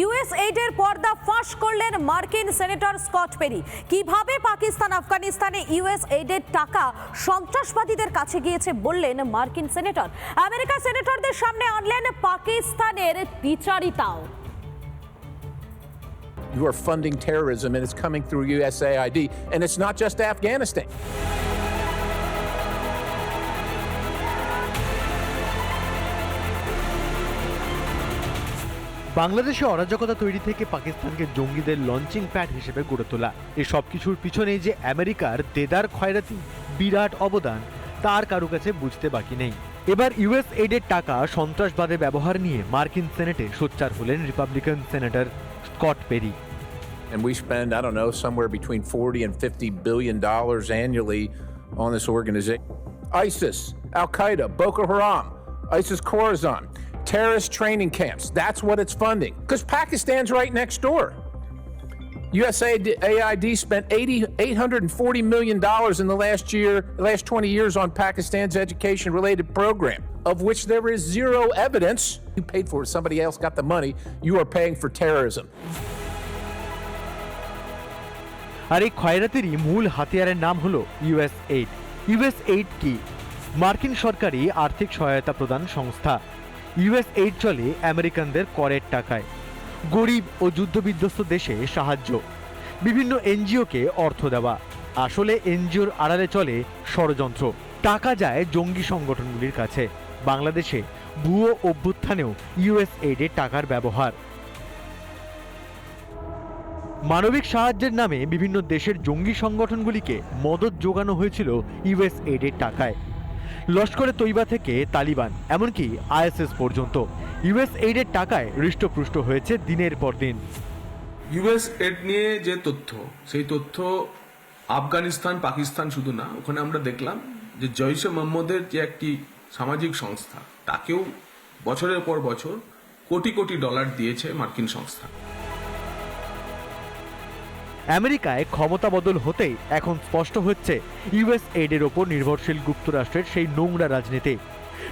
US এইডের পর্দা ফাঁস করলেন মার্কিন সেনেটর স্কট পেরি কীভাবে পাকিস্তান আফগানিস্তানে ইউএস এইডের টাকা সন্ত্রাসবাদীদের কাছে গিয়েছে বললেন মার্কিন সেনেটর আমেরিকা সেনেটরদের সামনে আনলেন পাকিস্তানের বিচারিতাও You are funding terrorism and it's coming through USAID. And it's not just Afghanistan. বাংলাদেশে অরাজকতা তৈরি থেকে পাকিস্তানকে জঙ্গিদের লঞ্চিং প্যাড হিসেবে গড়ে তোলা। এসব কিছুর পিছনে যে আমেরিকার দেদার খয়রাতি বিরাট অবদান তার কারও কাছে বুঝতে বাকি নেই। এবার ইউএস এইডের টাকা সন্ত্রাসবাদে ব্যবহার নিয়ে মার্কিন সেনেটে সোচ্চার হলেন Republican senator Scott Perry And we spend, I don't know, somewhere between 40 and 50 billion dollars annually on this organization. ISIS, Al Qaeda, Boko Haram, ISIS Khorasan, terrorist training camps. That's what it's funding. Because Pakistan's right next door. USAID spent 80, 840 million dollars in the last year, last 20 years on Pakistan's education-related program, of which there is zero evidence. You paid for it. Somebody else got the money. You are paying for terrorism. আর এই খয়রাতেরই মূল হাতিয়ারের নাম হলো US aid US aid কি মার্কিন সরকারি আর্থিক সহায়তা প্রদান সংস্থা ইউএস এইড চলে আমেরিকানদের করের টাকায়। গরিব ও যুদ্ধবিধ্বস্ত দেশে সাহায্য। বিভিন্ন এনজিওকে অর্থ দেওয়া। আসলে এনজিওর আড়ালে চলে ষড়যন্ত্র। টাকা যায় জঙ্গি সংগঠনগুলির কাছে। বাংলাদেশে ভুয়ো অভ্যুত্থানেও ইউএস এইডের টাকার ব্যবহার। মানবিক সাহায্যের নামে বিভিন্ন দেশের জঙ্গি সংগঠনগুলিকে মদত যোগানো হয়েছিল ইউএস এইডের টাকায়। লস্করে তৈবা থেকে তালিবান, এমনকি আইএসএস পর্যন্ত। ইউএস এইডের টাকায় হৃষ্টপুষ্ট হয়েছে দিনের পর দিন। ইউএস এড নিয়ে যে তথ্য, সেই তথ্য আফগানিস্তান, পাকিস্তান শুধু না, ওখানে আমরা দেখলাম যে জৈশে মোহাম্মদের যে একটি সামাজিক সংস্থা, তাকেও বছরের পর বছর কোটি কোটি ডলার দিয়েছে মার্কিন সংস্থা। আমেরিকায় ক্ষমতা বদল হতেই এখন স্পষ্ট হচ্ছে, ইউএস এইডের ওপর নির্ভরশীল যুক্তরাষ্ট্রের সেই নোংরা রাজনীতি।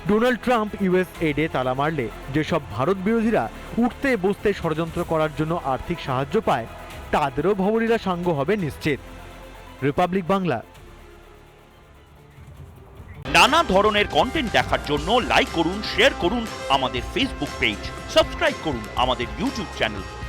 ডোনাল্ড ট্রাম্প ইউএস এইডে তালা মারলে যেসব ভারত বিরোধীরা উঠতে বসতে ষড়যন্ত্র করার জন্য আর্থিক সাহায্য পায়, তাদেরও ভবনীরা সাঙ্গ হবে নিশ্চিত। রিপাবলিক বাংলা। নানা ধরনের কন্টেন্ট দেখার জন্য লাইক করুন শেয়ার করুন আমাদের ফেসবুক পেজ সাবস্ক্রাইব করুন আমাদের ইউটিউব চ্যানেল